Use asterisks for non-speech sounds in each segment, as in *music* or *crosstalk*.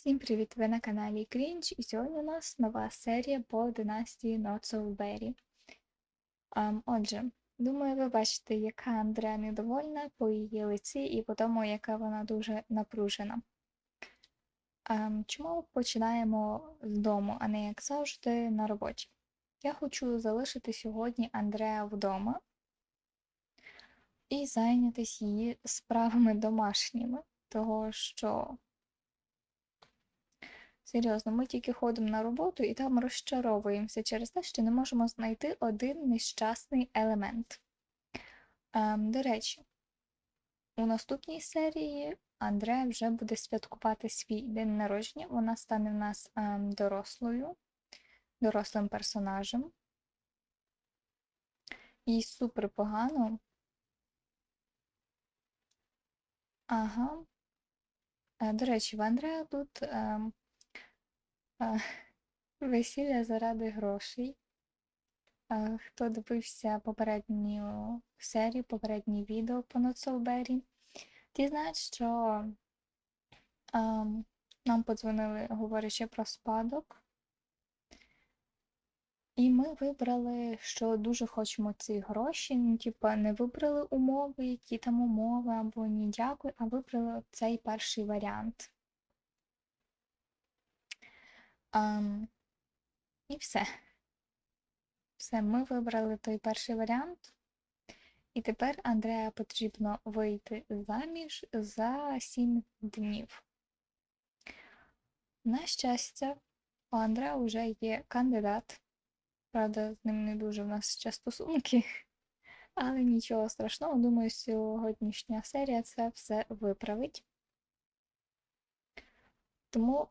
Всім привіт! Ви на каналі Крінж, і сьогодні у нас нова серія по династії Not So Berry. Um, отже, думаю, ви бачите, яка Андреа недовольна по її лиці і по тому, яка вона дуже напружена. Um, чому починаємо з дому, а не як завжди на роботі? Я хочу залишити сьогодні Андреа вдома і зайнятися її справами домашніми, того що. Серйозно, ми тільки ходимо на роботу і там розчаровуємося через те, що не можемо знайти один нещасний елемент. Ем, До речі, у наступній серії Андрея вже буде святкувати свій день народження. Вона стане в нас ем, дорослою, дорослим персонажем. Їй супер погано. Ага. Е, До речі, в Андрея тут. Ем, Весілля заради грошей. Хто дивився попередню серію, попереднє відео по Ноцолбері, ті знають, що а, нам подзвонили, говорячи про спадок. І ми вибрали, що дуже хочемо ці гроші. Ну, типа, не вибрали умови, які там умови, або ні дякую, а вибрали цей перший варіант. Um, і все. Все, ми вибрали той перший варіант. І тепер Андрея потрібно вийти заміж за 7 днів. На щастя, у Андрея вже є кандидат. Правда, з ним не дуже в нас ще стосунки, але нічого страшного, думаю, сьогоднішня серія це все виправить. Тому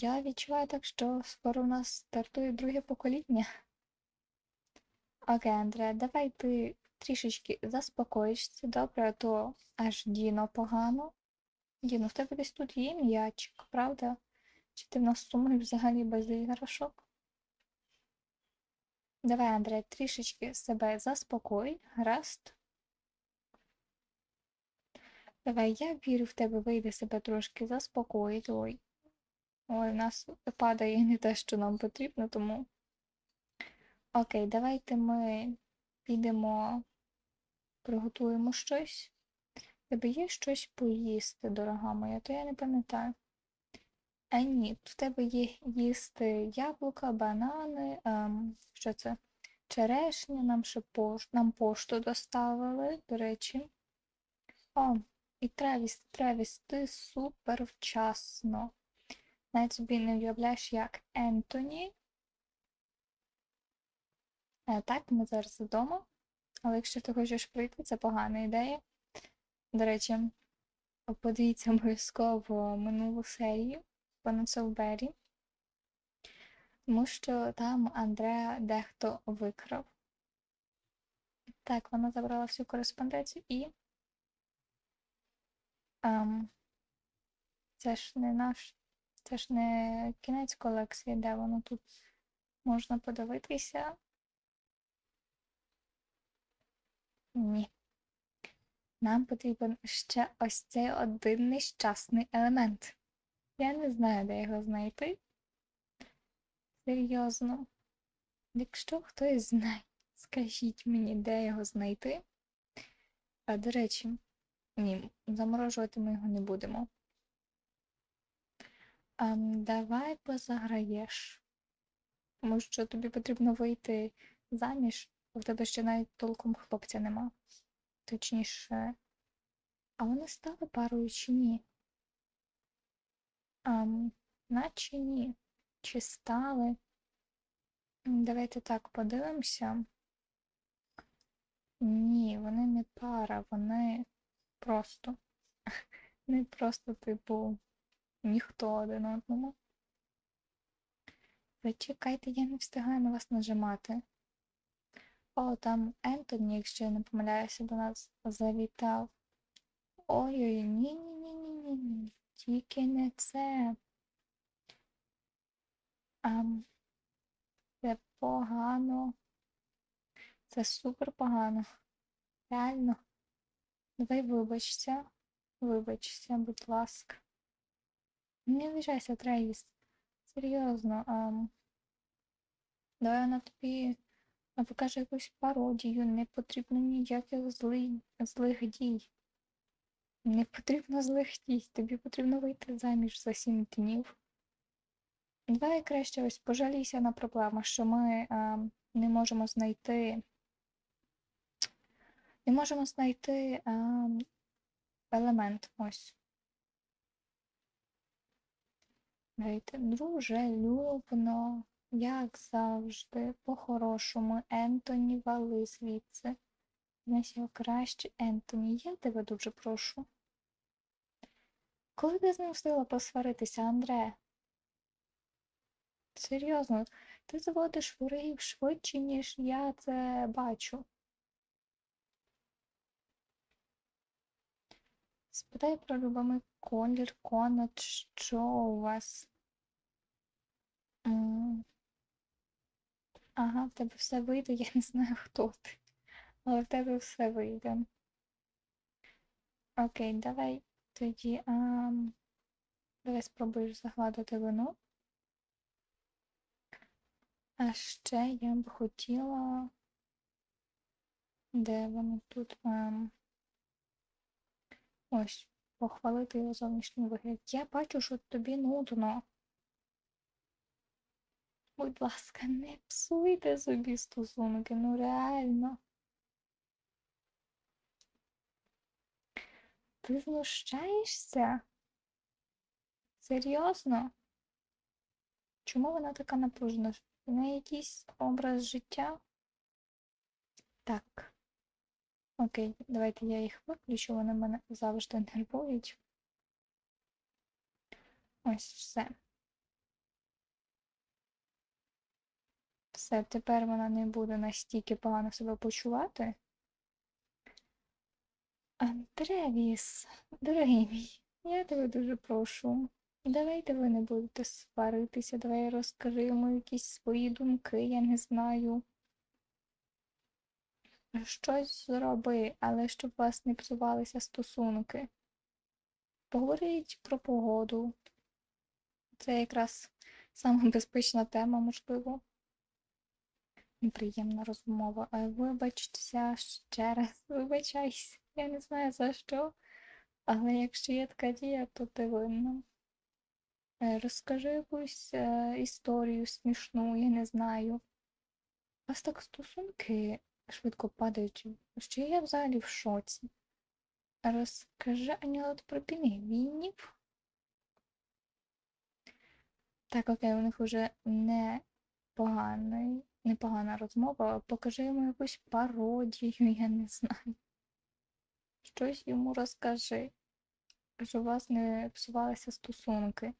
я відчуваю так, що скоро у нас стартує друге покоління. Окей, Андре, давай ти трішечки заспокоїшся, добре, а то аж Діно погано. Діно, в тебе десь тут є м'ячик, правда? Чи ти в нас сумуєш взагалі без іграшок? Давай, Андре, трішечки себе заспокой, гаразд. Давай, я вірю в тебе, вийде себе трошки заспокоїти. Ой, Ой, у нас падає не те, що нам потрібно, тому. Окей, давайте ми підемо, приготуємо щось. Тебе є щось поїсти, дорога моя, то я не пам'ятаю. А ні, в тебе є їсти яблука, банани, ем, що це? Черешня, нам ще пош... нам пошту доставили, до речі. О, і Тревіс, Тревіс, ти супер вчасно. Навіть собі не уявляєш, як Ентоні. Е, так, ми зараз вдома. Але якщо ти хочеш прийти, це погана ідея. До речі, подивіться обов'язково минулу серію по Селбері, тому що там Андреа дехто викрав. Так, вона забрала всю кореспонденцію і. Ем, це ж не наш це ж не кінець колекції, де воно тут можна подивитися. Ні. Нам потрібен ще ось цей один нещасний елемент. Я не знаю, де його знайти. Серйозно. Якщо хтось знає, скажіть мені, де його знайти. А, до речі, ні, заморожувати ми його не будемо. Ем, Давай позаграєш. Тому що тобі потрібно вийти заміж, бо в тебе ще навіть толком хлопця нема. Точніше. А вони стали парою чи ні? Ем, Наче ні. Чи стали? Давайте так подивимося. Ні, вони не пара, вони просто. *laughs* Не просто, типу ніхто один одному. Зачекайте, я не встигаю на вас нажимати. О, там Ентоні, якщо я не помиляюся, до нас завітав. Ой-ой, ні-ні-ні-ні-ні. Тільки не це. Ам, Це погано. Це супер погано. Реально. Давай вибачся. Вибачся, будь ласка. Не обіжайся, Трейвіс. Серйозно. ам, Давай вона тобі покаже якусь пародію. Не потрібно ніяких зли... злих дій. Не потрібно злих дій. Тобі потрібно вийти заміж за сім днів. Давай краще ось пожалійся на проблему, що ми а, не можемо знайти. Не можемо знайти а, елемент. Ось. Гейте, Друже, любно, як завжди, по-хорошому, Ентоні, вали звідси. Знаєш, його краще Ентоні, я тебе дуже прошу. Коли ти з ним встигла посваритися, Андре? Серйозно, ти заводиш ворогів швидше, ніж я це бачу. Спитай про любимий колір, конат, що у вас? Ага, в тебе все вийде, я не знаю, хто ти. Але в тебе все вийде. Окей, давай тоді. ам, Давай спробуєш загладити вину. А ще я б хотіла. Де воно тут? Ось, похвалити його зовнішній вигляд. Я бачу, що тобі нудно. Будь ласка, не псуйте собі стосунки, ну реально. Ти знущаєшся? Серйозно? Чому вона така напружена? У неї якийсь образ життя? Так. Окей, давайте я їх виключу, вони мене завжди нервують. Ось все. Все, тепер вона не буде настільки погано себе почувати. Андревіс, дорогий мій, я тебе дуже прошу. Давайте ви не будете сваритися, давай розкажи якісь свої думки, я не знаю. Щось зроби, але щоб у вас не псувалися стосунки. Поговоріть про погоду. Це якраз сама безпечна тема, можливо. Неприємна розмова. Вибачся ще раз, вибачайся. Я не знаю за що. Але якщо є така дія, то ти винна. Е, Розкажи якусь е, історію смішну, я не знаю. У вас так стосунки швидко падають, що я взагалі в шоці. Розкажи анекдот про пінгвінів. Так, окей, у них вже не поганий, непогана розмова. Покажи йому якусь пародію, *laughs* я не знаю. Щось йому розкажи, щоб у вас не псувалися стосунки.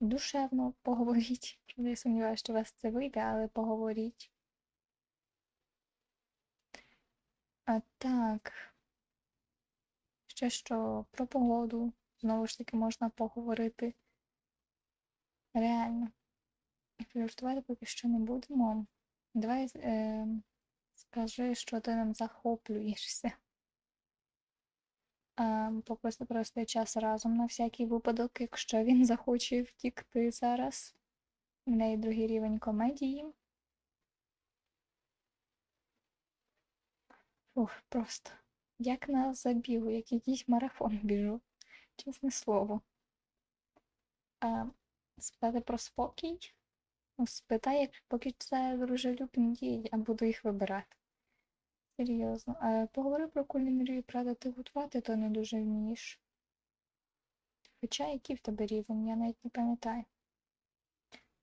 Душевно поговоріть. Я сумніваюся, що у вас це вийде, але поговоріть. А так. Ще що про погоду. Знову ж таки можна поговорити. Реально. Фліртувати поки що не будемо. Давай е, скажи, що ти нам захоплюєшся. А, попрости провести час разом на всякий випадок, якщо він захоче втікти зараз. В неї другий рівень комедії. Ух, просто. Як на забігу, як якийсь марафон *laughs* біжу. Чесне слово. А, спитати про спокій? Ну, спитай, як поки це дружелюбні дії, я буду їх вибирати. Серйозно. А, поговори про кулінарію, правда, ти готувати то не дуже вмієш. Хоча який в тебе рівень, я навіть не пам'ятаю.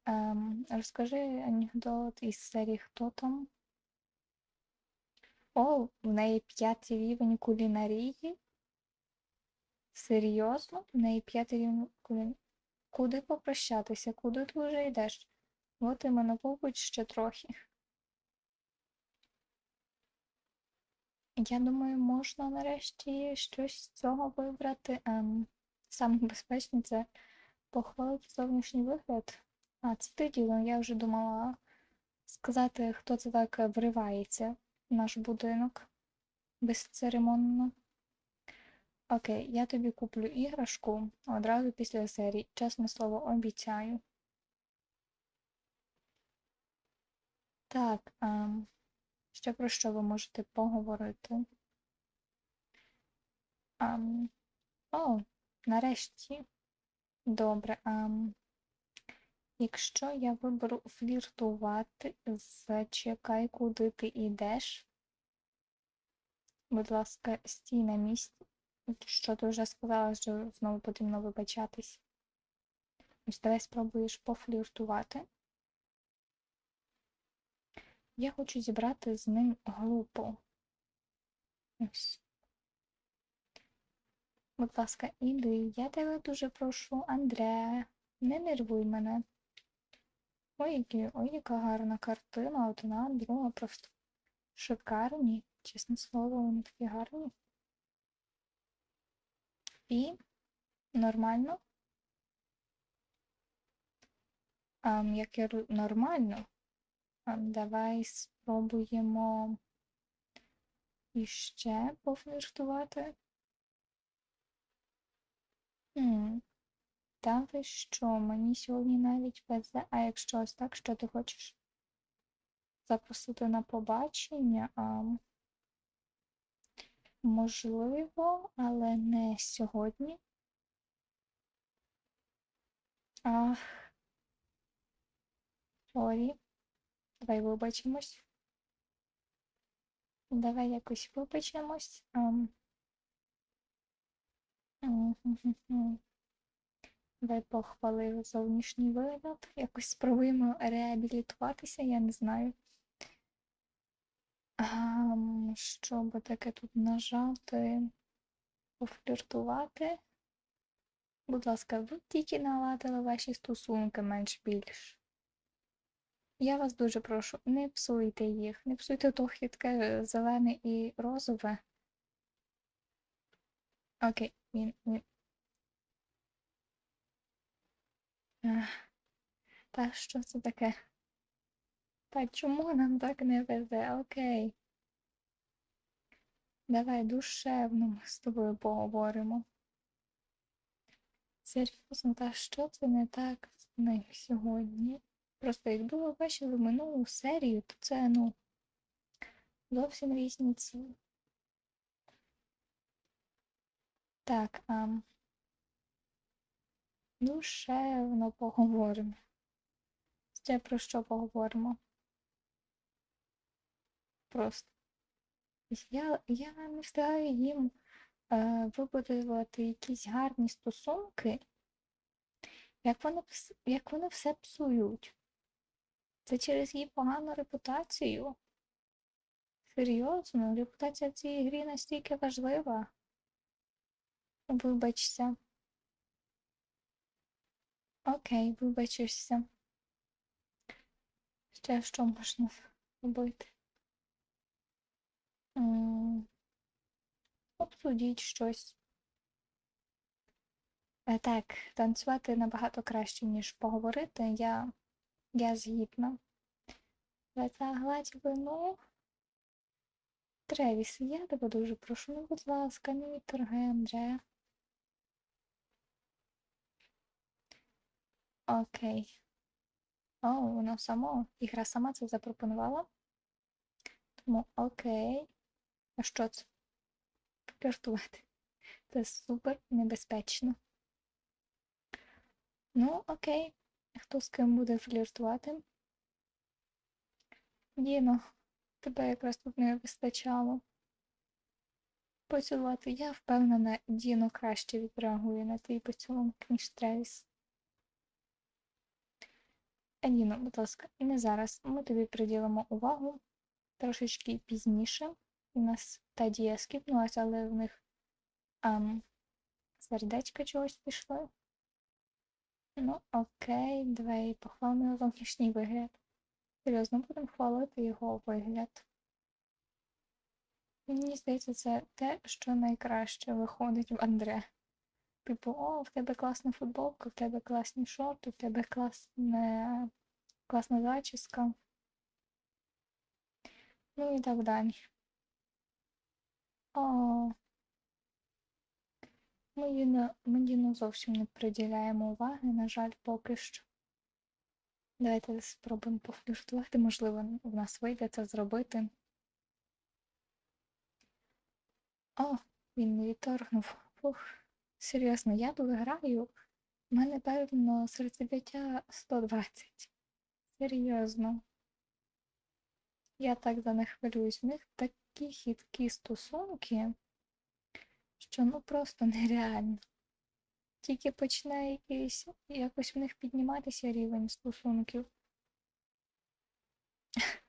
Ем, розкажи анекдот із серії Хто там? О, в неї п'ятий рівень кулінарії. Серйозно? В неї п'ятий рівень кулінарії. Куди попрощатися? Куди ти вже йдеш? От іменно побудь ще трохи. Я думаю, можна нарешті щось з цього вибрати. Ем, саме безпечне це похвалити зовнішній вигляд. А, це ти діло, я вже думала сказати, хто це так вривається наш будинок безцеремонно. Окей, я тобі куплю іграшку одразу після серії. Чесне слово, обіцяю. Так, а, ще про що ви можете поговорити? А, о, нарешті. Добре. А, якщо я виберу фліртувати, зачекай, куди ти йдеш. Будь ласка, стій на місці. Що ти вже сказала, що знову потрібно вибачатись. Ось давай спробуєш пофліртувати. Я хочу зібрати з ним групу. Ось. Будь ласка, іди. Я тебе дуже прошу, Андре, не нервуй мене. Ой, які, ой, яка гарна картина, одна, друга, просто шикарні. Чесне слово, вони такі гарні. І нормально. А, як я нормально. А, давай спробуємо іще пофліртувати. Та ви що, мені сьогодні навіть везе, а якщо ось так, що ти хочеш запросити на побачення? А, можливо, але не сьогодні. Ах. Сорі. Давай вибачимось. Давай якось вибачимось. Ам. Давай похвалив зовнішній вигляд. Якось спробуємо реабілітуватися, я не знаю. Ам, що би таке тут нажати? Пофліртувати. Будь ласка, ви тільки наладили ваші стосунки менш-більш. Я вас дуже прошу, не псуйте їх, не псуйте то хитке зелене і розове. Окей, він, він. Та що це таке? Та чому нам так не везе? Окей. Давай душевно ми з тобою поговоримо. Серйозно, та що це не так з ним сьогодні? Просто якби ви бачили минулу серію, то це, ну, зовсім різні ці. Так, а душевно поговоримо. Ще про що поговоримо? Просто. Я, я не встигаю їм е, вибудувати якісь гарні стосунки, як вони, як вони все псують. Це через її погану репутацію. Серйозно, репутація в цій грі настільки важлива. Вибачся. Окей, вибачишся. Ще що можна робити? Обсудіть щось. Е, Так, танцювати набагато краще, ніж поговорити. Я, я згідна. Затягладь вину. Тревіс, я тебе дуже прошу, ну, будь ласка, не відторгай Окей. О, воно само, ігра сама це запропонувала. Тому окей. А що це? Фліртувати. Це супер небезпечно. Ну, окей. Хто з ким буде фліртувати? Діно, тебе якраз тут не вистачало. Поцілувати. Я впевнена, Діно краще відреагує на твій поцілунок, ніж Тревіс. Діно, будь ласка, не зараз. Ми тобі приділимо увагу трошечки пізніше. У нас та дія скіпнулася, але в них ам, сердечко чогось пішло. Ну, окей, давай похвалимо його зовнішній вигляд. Серйозно будемо хвалити його вигляд. Мені здається, це те, що найкраще виходить в Андре. Типу, о, в тебе класна футболка, в тебе класні шорти, в тебе класне, класна зачіска. Ну і так далі. О. Ми їй не- зовсім не приділяємо уваги, на жаль, поки що. Давайте спробуємо пофліртувати, можливо, в нас вийде це зробити. О, він не відторгнув. Фух. Серйозно, я тут граю. У мене, певно, серцебиття 120. Серйозно. Я так за них хвилююсь. В них такі хиткі стосунки, що ну просто нереально. Тільки почне якийсь, якось в них підніматися рівень стосунків. *laughs*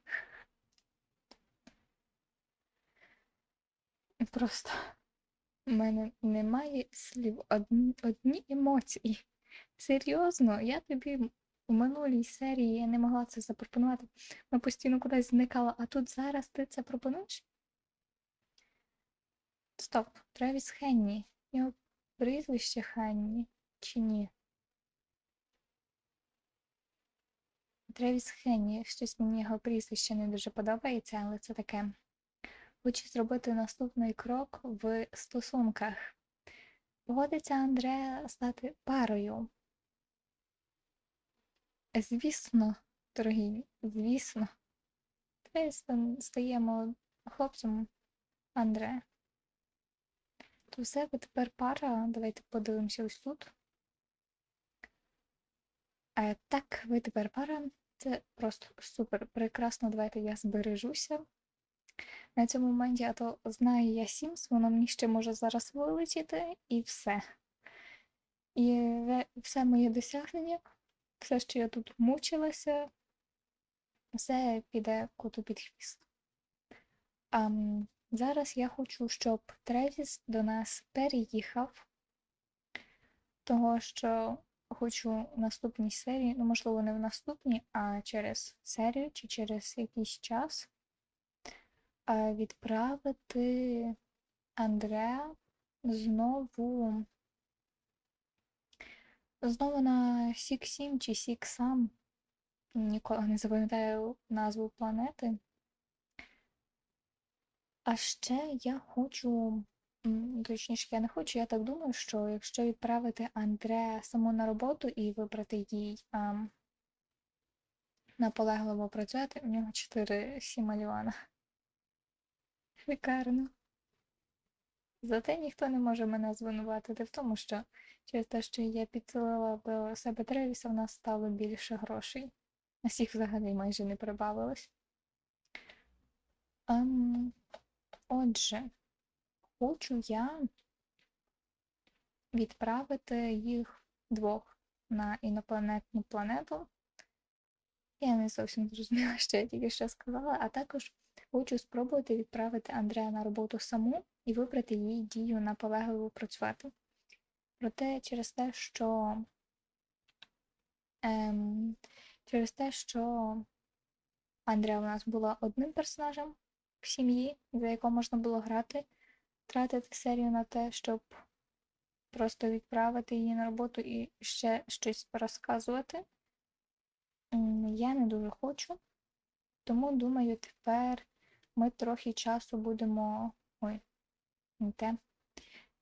Просто в мене немає слів, одні емоції. Серйозно, я тобі у минулій серії я не могла це запропонувати. Ми постійно кудись зникала, а тут зараз ти це пропонуєш? Стоп, Тревіс Хенні. Його прізвище Хенні чи ні? Тревіс Хенні, щось мені його прізвище не дуже подобається, але це таке. Хочу зробити наступний крок в стосунках. Погодиться Андре стати парою. Звісно, дорогі, звісно. Ста- стаємо хлопцем Андре. То все, ви тепер пара. Давайте подивимося ось тут. Е, так, ви тепер пара. Це просто супер прекрасно. Давайте я збережуся. На цьому моменті, а то знаю я Сімс, воно мені ще може зараз вилетіти, і все. І все моє досягнення, все, що я тут мучилася, все піде коту під хвіст. Ам, зараз я хочу, щоб Тревіс до нас переїхав, того що хочу в наступній серії, ну, можливо, не в наступній, а через серію чи через якийсь час відправити Андреа знову знову на Сіксім чи Сіксам. Ніколи не запам'ятаю назву планети. А ще я хочу, точніше, я не хочу, я так думаю, що якщо відправити Андреа саму на роботу і вибрати їй ам, наполегливо працювати, у нього 4 мільйона. Шикарно. Зате ніхто не може мене звинуватити в тому, що через те, що я підсилила до себе Тревіса, в нас стало більше грошей. А всіх взагалі майже не прибавилось. Ем, отже, хочу я відправити їх двох на інопланетну планету. Я не зовсім зрозуміла, *laughs* що я тільки що сказала, а також хочу спробувати відправити Андрея на роботу саму і вибрати їй дію наполегливо працювати. Проте через те, що ем, через те, що Андреа у нас була одним персонажем в сім'ї, за якого можна було грати, тратити серію на те, щоб просто відправити її на роботу і ще щось розказувати. Я не дуже хочу, тому думаю, тепер ми трохи часу будемо. Ой, те.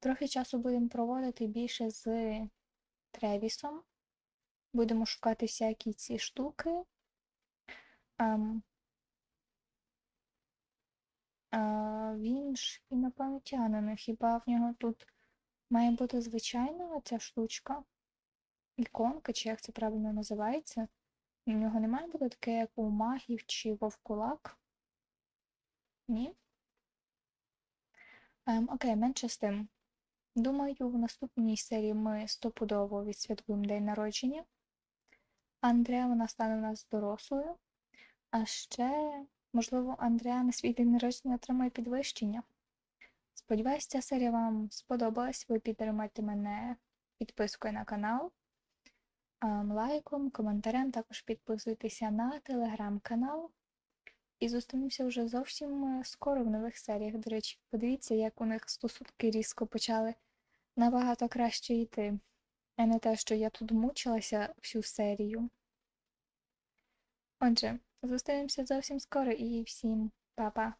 Трохи часу будемо проводити більше з Тревісом. Будемо шукати всякі ці штуки. Ем, а, він ж інопланетянин, хіба в нього тут має бути звичайна ця штучка? Іконка, чи як це правильно називається? У нього не має бути таке, як у магів чи вовкулак? Ні? Ем, окей, менше з тим. Думаю, в наступній серії ми стопудово відсвяткуємо день народження. Андреа вона стане у нас дорослою. А ще, можливо, Андреа на свій день народження отримає підвищення. Сподіваюсь, ця серія вам сподобалась. Ви підтримайте мене підпискою на канал, ем, лайком, коментарем. Також підписуйтеся на телеграм-канал. І зустрінемося вже зовсім е, скоро в нових серіях. До речі, подивіться, як у них стосунки різко почали набагато краще йти, а не те, що я тут мучилася всю серію. Отже, зустрінемося зовсім скоро і всім па-па!